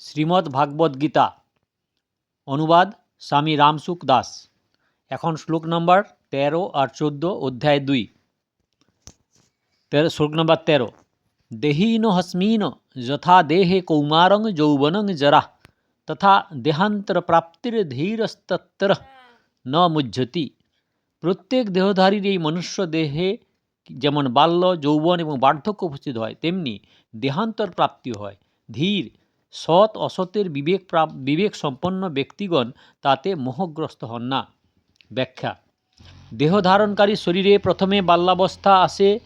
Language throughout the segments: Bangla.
শ্রীমদ্ ভাগবত গীতা। অনুবাদ স্বামী রামসুখ দাস। এখন শ্লোক নম্বর তেরো আর চোদ্দ, অধ্যায় দুই। তেরো, শ্লোক নম্বর তেরো। দেহীন হস্মিন যথা দেহে কৌমারং যৌবনং জরা, তথা দেহান্তর প্রাপ্তির ধীরস্তত্র ন মুহ্যতি প্রত্যেক দেহধারীর এই মনুষ্য দেহে যেমন বাল্য, যৌবন এবং বার্ধক্য উপস্থিত হয়, তেমনি দেহান্তর প্রাপ্তি হয়। ধীর সৎ অসতের বিবেক বিবেক সম্পন্ন ব্যক্তিগণ তাতে মোহগ্রস্ত হন না। ব্যাখ্যা, দেহ ধারণকারী শরীরে প্রথমে বাল্যাবস্থা আসে,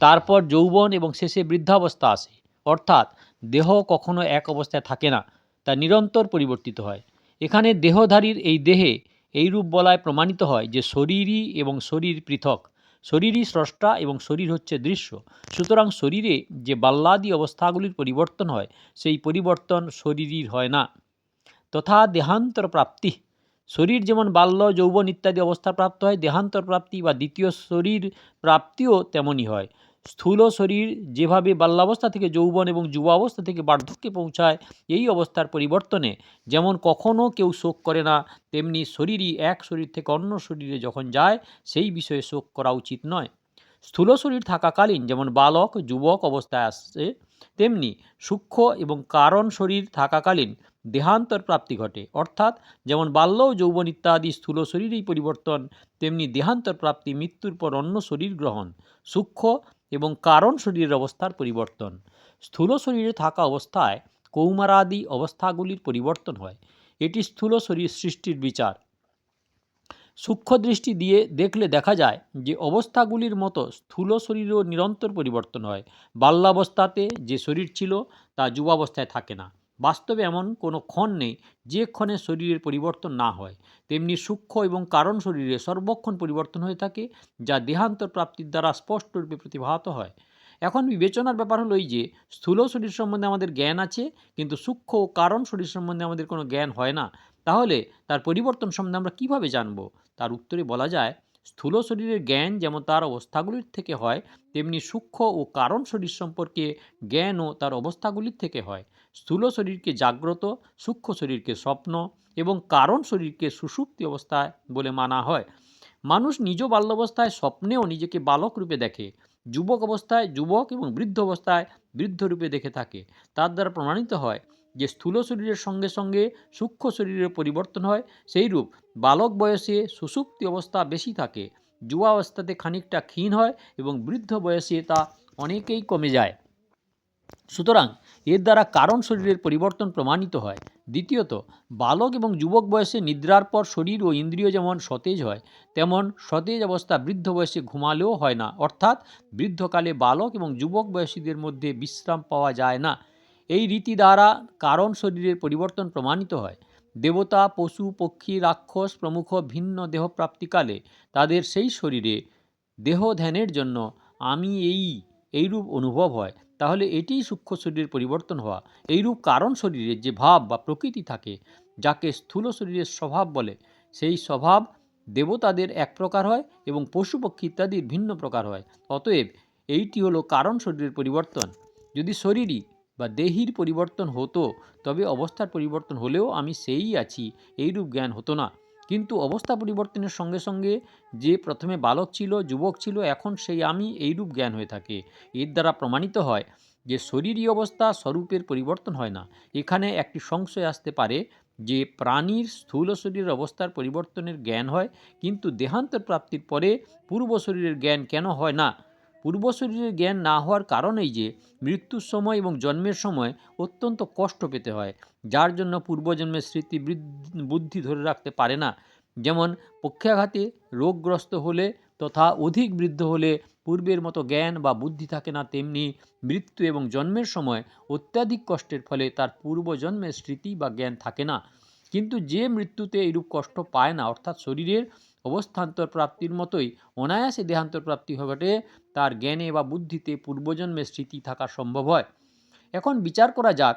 তারপর যৌবন এবং শেষে বৃদ্ধাবস্থা আসে। অর্থাৎ, দেহ কখনো এক অবস্থায় থাকে না, তা নিরন্তর পরিবর্তিত হয়। এখানে দেহধারীর এই দেহে এই রূপ বলায় প্রমাণিত হয় যে শরীরই এবং শরীর পৃথক। শরীরই স্রষ্টা এবং শরীর হচ্ছে দৃশ্য। সুতরাং শরীরে যে বাল্যাদি অবস্থাগুলির পরিবর্তন হয়, সেই পরিবর্তন শরীরই হয় না। তথা দেহান্তর প্রাপ্তি। শরীর যেমন বাল্য, যৌবন ইত্যাদি অবস্থা প্রাপ্ত হয়, দেহান্তর প্রাপ্তি বা দ্বিতীয় শরীর প্রাপ্তিও তেমনই হয়। স্থূল শরীর যেভাবে বাল্যাবস্থা থেকে যৌবন এবং যুবাবস্থা থেকে বার্ধক্যে পৌঁছায়, এই অবস্থার পরিবর্তনে যেমন কখনও কেউ শোক করে না, তেমনি শরীরই এক শরীর থেকে অন্য শরীরে যখন যায়, সেই বিষয়ে শোক করা উচিত নয়। স্থূল শরীর থাকাকালীন যেমন বালক, যুবক অবস্থায় আসছে তেমনি সূক্ষ্ম এবং কারণ শরীর থাকাকালীন দেহান্তর প্রাপ্তি ঘটে। অর্থাৎ যেমন বাল্য, যৌবন ইত্যাদি স্থূল শরীরেই পরিবর্তন, তেমনি দেহান্তর প্রাপ্তি মৃত্যুর পর অন্য শরীর গ্রহণ। সূক্ষ্ম এবং কারণ শরীরের অবস্থার পরিবর্তন। স্থূল শরীরে থাকা অবস্থায় কৌমারাদি অবস্থাগুলির পরিবর্তন হয়। এটি স্থূল শরীর সৃষ্টির বিচার। সূক্ষ্ম দৃষ্টি দিয়ে দেখলে দেখা যায় যে অবস্থাগুলির মতো স্থূল শরীরও নিরন্তর পরিবর্তন হয়। বাল্যাবস্থাতে যে শরীর ছিল তা যুবাবস্থায় থাকে না। বাস্তবে এমন কোনো ক্ষণ নেই যে ক্ষণে শরীরের পরিবর্তন না হয়। তেমনি সূক্ষ্ম এবং কারণ শরীরে সর্বক্ষণ পরিবর্তন হয়ে থাকে, যা দেহান্তর প্রাপ্তির দ্বারা স্পষ্টরূপে প্রতিভাত হয়। এখন বিবেচনার ব্যাপার হলো এই যে, স্থূল শরীর সম্বন্ধে আমাদের জ্ঞান আছে, কিন্তু সূক্ষ্ম ও কারণ শরীর সম্বন্ধে আমাদের কোনো জ্ঞান হয় না। তাহলে তার পরিবর্তন সম্বন্ধে আমরা কীভাবে জানব? তার উত্তরে বলা যায় স্থূল শরীরের জ্ঞান যেমন তার অবস্থাগুলির থেকে হয়, তেমনি সূক্ষ্ম ও কারণ শরীর সম্পর্কে জ্ঞানও তার অবস্থাগুলির থেকে হয়। স্থূল শরীরকে জাগ্রত, সূক্ষ্ম শরীরকে স্বপ্ন এবং কারণ শরীরকে সুষুপ্তি অবস্থায় বলে মানা হয়। মানুষ নিজ বাল্যাবস্থায় স্বপ্নেও নিজেকে বালক রূপে দেখে, যুবক অবস্থায় যুবক এবং বৃদ্ধ অবস্থায় বৃদ্ধ রূপে দেখে থাকে। তার দ্বারা প্রমাণিত হয় যে স্থূল শরীরের সঙ্গে সঙ্গে সূক্ষ্ম শরীরের পরিবর্তন হয়, সেই রূপ বালক বয়সে সুষুপ্তি অবস্থা বেশি থাকে যুবা অবস্থাতে খানিকটা ক্ষীণ হয় এবং বৃদ্ধ বয়সে তা অনেকেই কমে যায়। সুতরাং এর দ্বারা কারণ শরীরের পরিবর্তন প্রমাণিত হয়। দ্বিতীয়ত, বালক এবং যুবক বয়সে নিদ্রার পর শরীর ও ইন্দ্রিয় যেমন সতেজ হয়, তেমন সতেজ অবস্থা বৃদ্ধ বয়সে ঘুমালেও হয় না। অর্থাৎ বৃদ্ধকালে বালক এবং যুবক বয়সীদের মধ্যে বিশ্রাম পাওয়া যায় না। এই রীতি দ্বারা কারণ শরীরের পরিবর্তন প্রমাণিত হয়। দেবতা, পশু, পক্ষী, রাক্ষস প্রমুখ ভিন্ন দেহপ্রাপ্তিকালে তাদের সেই শরীরে দেহ ধ্যানের জন্য আমি এই, এইরূপ অনুভব হয়। তাহলে এটিই সূক্ষ্ম শরীরের পরিবর্তন হওয়া। এইরূপ কারণ শরীরের যে ভাব বা প্রকৃতি থাকে, যাকে স্থূল শরীরের স্বভাব বলে, সেই স্বভাব দেবতাদের এক প্রকার হয় এবং পশু, পক্ষী ইত্যাদির ভিন্ন প্রকার হয়। অতএব এইটি হলো কারণ শরীরের পরিবর্তন। যদি শরীরই বা দেহির পরিবর্তন হতো, তবে অবস্থার পরিবর্তন হলেও আমি সেই আছি, এইরূপ জ্ঞান হতো না। কিন্তু অবস্থা পরিবর্তনের সঙ্গে সঙ্গে যে প্রথমে বালক ছিল, যুবক ছিল, এখন সেই আমি এইরূপ জ্ঞান হয়ে থাকে। এর দ্বারা প্রমাণিত হয় যে শরীরী অবস্থা স্বরূপের পরিবর্তন হয় না। এখানে একটি সংশয় আসতে পারে যে প্রাণীর স্থূল শরীরের অবস্থার পরিবর্তনের জ্ঞান হয়, কিন্তু দেহান্তর প্রাপ্তির পরে পূর্ব শরীরের জ্ঞান কেন হয় না? পূর্ব শরীরের জ্ঞান না হওয়ার কারণেই যে মৃত্যুর সময় এবং জন্মের সময় অত্যন্ত কষ্ট পেতে হয়, যার জন্য পূর্বজন্মের স্মৃতি বুদ্ধি ধরে রাখতে পারে না। যেমন পক্ষাঘাতে রোগগ্রস্ত হলে তথা অধিক বৃদ্ধ হলে পূর্বের মতো জ্ঞান বা বুদ্ধি থাকে না, তেমনি মৃত্যু এবং জন্মের সময় অত্যাধিক কষ্টের ফলে তার পূর্বজন্মের স্মৃতি বা জ্ঞান থাকে না। কিন্তু যে মৃত্যুতে এইরূপ কষ্ট পায় না, অর্থাৎ শরীরের অবস্থান্তর প্রাপ্তির মতোই অনায়াসে দেহান্তর প্রাপ্তি ঘটে। তার জ্ঞানে বা বুদ্ধিতে পূর্বজন্মের স্মৃতি থাকা সম্ভব হয়। এখন বিচার করা যাক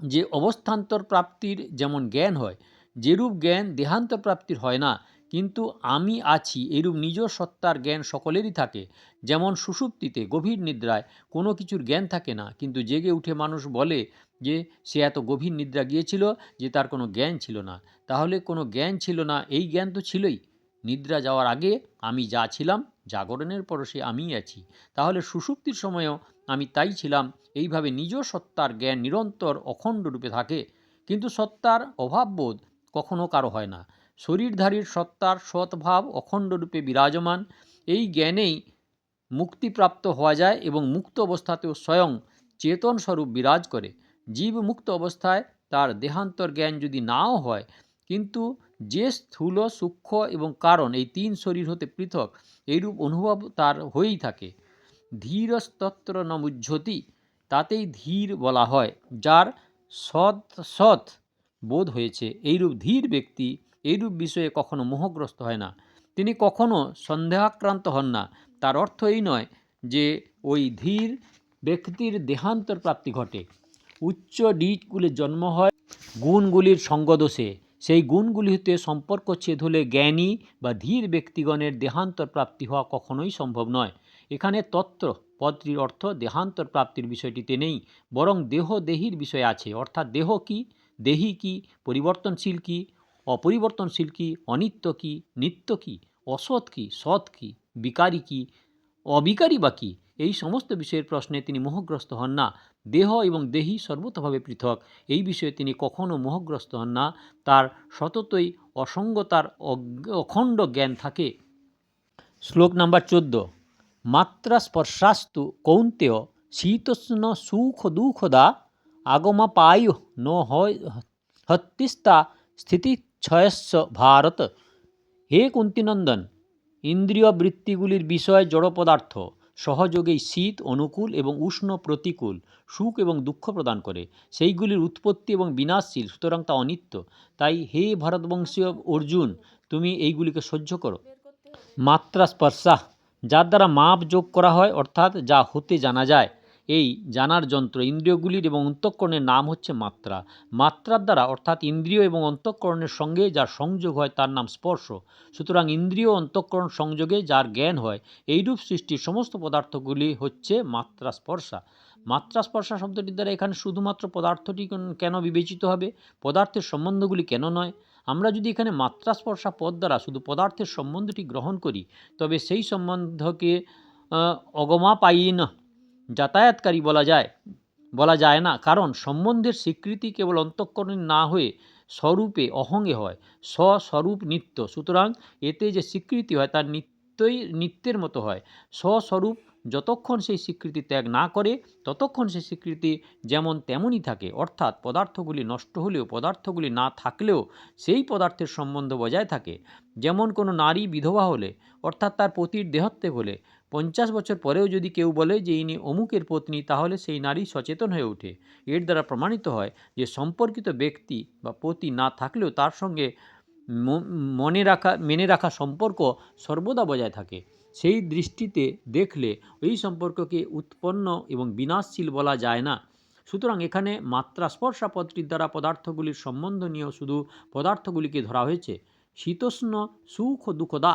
যে অবস্থান্তর প্রাপ্তির যেমন জ্ঞান হয়, যেরূপ জ্ঞান দেহান্তর প্রাপ্তির হয় না, কিন্তু আমি আছি এরূপ নিজ সত্তার জ্ঞান সকলেরই থাকে। যেমন সুষুপ্তিতে, গভীর নিদ্রায় কোনো কিছুর জ্ঞান থাকে না, কিন্তু জেগে উঠে মানুষ বলে যে সে এত গভীর নিদ্রা গিয়েছিল যে তার কোনো জ্ঞান ছিল না। তাহলে কোনো জ্ঞান ছিল না, এই জ্ঞান তো ছিলই। নিদ্রা যাওয়ার আগে আমি যা ছিলাম জাগরণের পরও সে আমিই আছি। তাহলে সুষুপ্তির সময়ও আমি তাই ছিলাম। এইভাবে নিজ সত্তার জ্ঞান নিরন্তর অখণ্ড রূপে থাকে। কিন্তু সত্তার অভাববোধ কখনো কারও হয় না। শরীরধারীর সত্তার সৎভাব অখণ্ড রূপে বিরাজমান। এই জ্ঞানেই মুক্তিপ্রাপ্ত হওয়া যায় এবং মুক্ত অবস্থাতেও স্বয়ং চেতন স্বরূপ বিরাজ করে। জীব মুক্ত অবস্থায় তার দেহান্তর জ্ঞান যদি নাও হয় কিন্তু যে স্থূল, সূক্ষ্ম এবং কারণ এই তিন শরীর হতে পৃথক, এইরূপ অনুভব তার হয়েই থাকে। ধীরস্তত্র ন মুহ্যতি তাতেই ধীর বলা হয়, যার সৎ সৎ বোধ হয়েছে। এইরূপ ধীর ব্যক্তি এইরূপ বিষয়ে কখনো মোহগ্রস্ত হয় না। তিনি কখনো সন্দেহাক্রান্ত হন না। তার অর্থ এই নয় যে ওই ধীর ব্যক্তির দেহান্তর প্রাপ্তি ঘটে। উচ্চ ডিজগুলির জন্ম হয় গুণগুলির সঙ্গদোষে। সেই গুণগুলি হতে সম্পর্ক ছেদ হলে জ্ঞানী বা ধীর ব্যক্তিগণের দেহান্তর প্রাপ্তি হওয়া কখনোই সম্ভব নয়। এখানে তত্ত্ব পদটির অর্থ দেহান্তর প্রাপ্তির বিষয়টিতে নেই, বরং দেহ দেহির বিষয় আছে, অর্থাৎ দেহ কি, দেহি কি, পরিবর্তনশীল কি, অপরিবর্তনশীল কি, অনিত্য কি, নিত্য কি, অসৎ কি, সৎ কি, বিকারী কি, অবিকারী বা কি এই সমস্ত বিষয়ের প্রশ্নে তিনি মোহগ্রস্ত হন না। দেহ এবং দেহি সর্বতভাবে পৃথক। এই বিষয়ে তিনি কখনও মোহগ্রস্ত হন না। তার সততই অসঙ্গতার অখণ্ড জ্ঞান থাকে। শ্লোক নাম্বার চোদ্দ। মাত্রা স্পর্শাস্তু কৌন্তেয় শীতোষ্ণ সুখ দুঃখদা আগমা পায়ু ন হত্তিস্তা স্থিতিক্ষয়স্য ভারত। হে কুন্তিনন্দন ইন্দ্রিয় বৃত্তিগুলির বিষয় জড় পদার্থ সহযোগেই শীত অনুকূল এবং উষ্ণ প্রতিকূল, সুখ এবং দুঃখ প্রদান করে। সেইগুলির উৎপত্তি এবং বিনাশশীল, সুতরাং তা অনিত্য। তাই হে ভারতবংশীয় অর্জুন, তুমি এইগুলিকে সহ্য করো। মাত্রা স্পর্শাহ যার দ্বারা মাপ যোগ করা হয়, অর্থাৎ যা হতে জানা যায়। এই জানার যন্ত্র ইন্দ্রিয়গুলির এবং অন্তঃকরণের নাম হচ্ছে মাত্রা। মাত্রার দ্বারা অর্থাৎ ইন্দ্রিয় এবং অন্তঃকরণের সঙ্গে যার সংযোগ হয় তার নাম স্পর্শ। সুতরাং ইন্দ্রিয় অন্তঃকরণ সংযোগে যার জ্ঞান হয় এইরূপ সৃষ্টির সমস্ত পদার্থগুলি হচ্ছে মাত্রা স্পর্শা। মাত্রা স্পর্শা শব্দটির দ্বারা এখানে শুধুমাত্র পদার্থটি কোন- বিবেচিত হবে? পদার্থের সম্বন্ধগুলি কেন নয়? আমরা যদি এখানে মাত্রা স্পর্শা পদ দ্বারা শুধু পদার্থের সম্বন্ধটি গ্রহণ করি তবে সেই সম্বন্ধকে আহ, অগমাপায়ীন যাতায়াতকারী বলা যায়। বলা যায় না, কারণ সম্বন্ধের স্বীকৃতি কেবল অন্তঃকরণে না হয়ে স্বরূপে অহঙ্গে হয়, স্বস্বরূপ নিত্য। সুতরাং এতে যে স্বীকৃতি হয় তার নিত্যই নিত্যের মতো হয়। স্বস্বরূপ যতক্ষণ সেই স্বীকৃতি ত্যাগ না করে, ততক্ষণ সেই স্বীকৃতি যেমন তেমনই থাকে। অর্থাৎ পদার্থগুলি নষ্ট হলেও, পদার্থগুলি না থাকলেও সেই পদার্থের সম্বন্ধ বজায় থাকে। যেমন কোনো নারী বিধবা হলে, অর্থাৎ তার পতির দেহত্যাগ হলে পঞ্চাশ বছর পরেও যদি কেউ বলে যে ইনি অমুকের পত্নী, তাহলে সেই নারী সচেতন হয়ে ওঠে। এর দ্বারা প্রমাণিত হয় যে সম্পর্কিত ব্যক্তি বা পতি না থাকলেও তার সঙ্গে মনে রাখা, মেনে রাখা সম্পর্ক সর্বদা বজায় থাকে। সেই দৃষ্টিতে দেখলে এই সম্পর্ককে উৎপন্ন এবং বিনাশশীল বলা যায় না। সুতরাং এখানে মাত্রা স্পর্শা পদটির দ্বারা পদার্থগুলির সম্বন্ধ নিয়েও শুধু পদার্থগুলিকে ধরা হয়েছে। শীতোষ্ণ সুখ দুঃখদা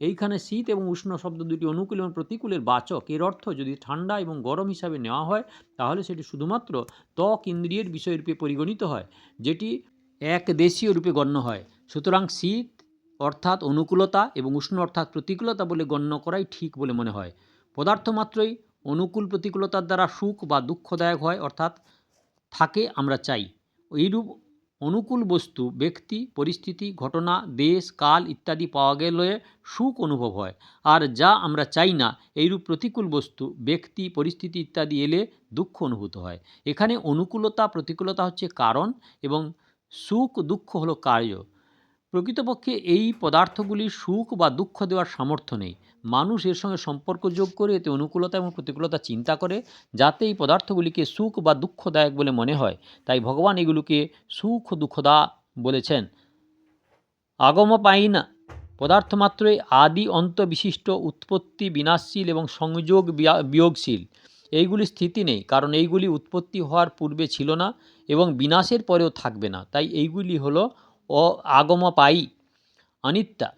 এইখানে শীত এবং উষ্ণ শব্দ দুটি অনুকূল এবং প্রতিকূলের বাচক। এর অর্থ যদি ঠান্ডা এবং গরম হিসাবে নেওয়া হয়, তাহলে সেটি শুধুমাত্র ত্বক ইন্দ্রিয়ের বিষয়রূপে পরিগণিত হয়, যেটি এক দেশীয় রূপে গণ্য হয়। সুতরাং শীত অর্থাৎ অনুকূলতা এবং উষ্ণ অর্থাৎ প্রতিকূলতা বলে গণ্য করাই ঠিক বলে মনে হয়। পদার্থ মাত্রই অনুকূল প্রতিকূলতার দ্বারা সুখ বা দুঃখদায়ক হয়, অর্থাৎ থাকে আমরা চাই। এইরূপ অনুকূল বস্তু, ব্যক্তি, পরিস্থিতি, ঘটনা, দেশ, কাল ইত্যাদি পাওয়া গেলে সুখ অনুভব হয়। আর যা আমরা চাই না, এইরূপ প্রতিকূল বস্তু, ব্যক্তি, পরিস্থিতি ইত্যাদি এলে দুঃখ অনুভূত হয়। এখানে অনুকূলতা, প্রতিকূলতা হচ্ছে কারণ এবং সুখ, দুঃখ হলো কার্য। প্রকৃতপক্ষে এই পদার্থগুলির সুখ বা দুঃখ দেওয়ার সামর্থ্য নেই। মানুষ এর সঙ্গে সম্পর্ক যোগ করে, এতে অনুকূলতা এবং প্রতিকূলতা চিন্তা করে, যাতে এই পদার্থগুলিকে সুখ বা দুঃখদায়ক বলে মনে হয়। তাই ভগবান এগুলোকে সুখ, দুঃখদা বলেছেন। আগম পাই না পদার্থ মাত্রই আদি অন্ত বিশিষ্ট উৎপত্তি বিনাশশীল এবং সংযোগ বিয়োগশীল। এইগুলি স্থিতি নেই, কারণ এইগুলি উৎপত্তি হওয়ার পূর্বে ছিল না এবং বিনাশের পরেও থাকবে না। তাই এইগুলি হলো অ আগমপায়ী অনিত্যা।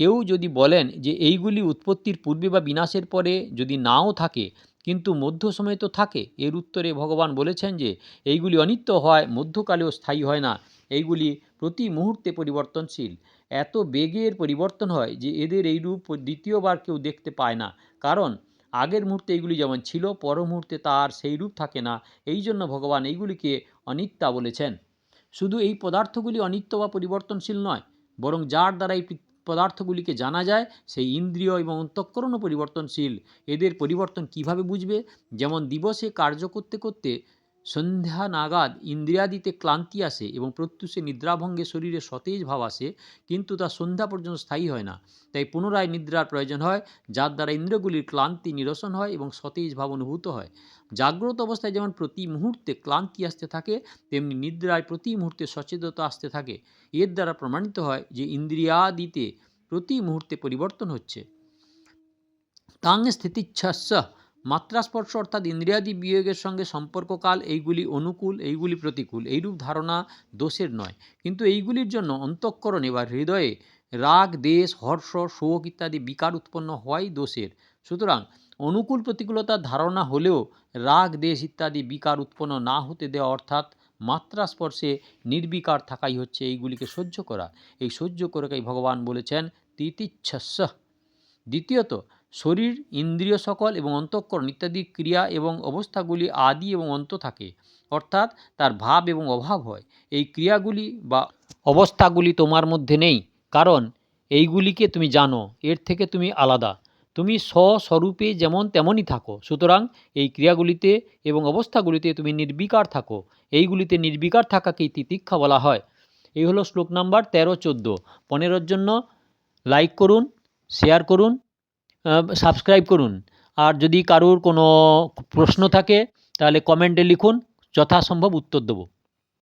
কেউ যদি বলেন যে এইগুলি উৎপত্তির পূর্বে বা বিনাশের পরে যদি নাও থাকে, কিন্তু মধ্য সময়ে তো থাকে, এর উত্তরে ভগবান বলেছেন যে এইগুলি অনিত্য হয়, মধ্যকালেও স্থায়ী হয় না, এইগুলি প্রতি মুহূর্তে পরিবর্তনশীল। এত বেগের পরিবর্তন হয় যে এদের এই রূপ দ্বিতীয়বার কেউ দেখতে পায় না, কারণ আগের মুহূর্তে এইগুলি যেমন ছিল পর মুহূর্তে তার সেই রূপ থাকে না, এই জন্য ভগবান এইগুলিকে অনিত্যা বলেছেন। শুধু এই পদার্থগুলি অনিত্য বা পরিবর্তনশীল নয়, বরং যার দ্বারা এই পদার্থগুলিকে জানা যায়, সেই ইন্দ্রিয় এবং অন্তঃকরণও পরিবর্তনশীল। এদের পরিবর্তন কীভাবে বুঝবে? যেমন দিবসে কার্য করতে করতে সন্ধ্যা নাগাদ ইন্দ্রিয়াদিতে ক্লান্তি আসে এবং প্রত্যুষে নিদ্রাভঙ্গে শরীরে সতেজ ভাব আসে, কিন্তু তা সন্ধ্যা পর্যন্ত স্থায়ী হয় না। তাই পুনরায় নিদ্রার প্রয়োজন হয়, যার দ্বারা ইন্দ্রগুলির ক্লান্তি নিরসন হয় এবং সতেজ ভাব অনুভূত হয়। জাগ্রত অবস্থায় যেমন প্রতি মুহূর্তে ক্লান্তি আসতে থাকে, তেমনি নিদ্রায় প্রতি মুহূর্তে সচেতনতা আসতে থাকে। এর দ্বারা প্রমাণিত হয় যে ইন্দ্রিয়াদিতে প্রতি মুহূর্তে পরিবর্তন হচ্ছে। তাং স্থিতিচ্ছাস্য মাত্রাস্পর্শ অর্থাৎ ইন্দ্রিয়াদি বিয়োগের সঙ্গে সম্পর্ককাল, এইগুলি অনুকূল, এইগুলি প্রতিকূল, এইরূপ ধারণা দোষের নয়। কিন্তু এইগুলির জন্য অন্তঃকরণে বা হৃদয়ে রাগ, দেশ, হর্ষ, শোক ইত্যাদি বিকার উৎপন্ন হওয়াই দোষের। সুতরাং অনুকূল প্রতিকূলতার ধারণা হলেও রাগ, দেশ ইত্যাদি বিকার উৎপন্ন না হতে দেওয়া অর্থাৎ মাত্রা স্পর্শে নির্বিকার থাকাই হচ্ছে এইগুলিকে সহ্য করা। এই সহ্য করেই ভগবান বলেছেন তিতিচ্ছস্য। দ্বিতীয়ত শরীর, ইন্দ্রিয় সকল এবং অন্তঃকরণ ইত্যাদি ক্রিয়া এবং অবস্থাগুলি আদি এবং অন্ত থাকে, অর্থাৎ তার ভাব এবং অভাব হয়। এই ক্রিয়াগুলি বা অবস্থাগুলি তোমার মধ্যে নেই, কারণ এইগুলিকে তুমি জানো, এর থেকে তুমি আলাদা। তুমি স্বস্বরূপে যেমন তেমনই থাকো, সুতরাং এই ক্রিয়াগুলিতে এবং অবস্থাগুলিতে তুমি নির্বিকার থাকো। এইগুলিতে নির্বিকার থাকাকেই তিতিক্ষা বলা হয়। এই হলো শ্লোক নাম্বার তেরো চোদ্দ। পনেরোর জন্য লাইক করুন শেয়ার করুন সাবস্ক্রাইব করুন। আর যদি কারুর কোনো প্রশ্ন থাকে তাহলে কমেন্টে লিখুন যথাসম্ভব উত্তর দেবো।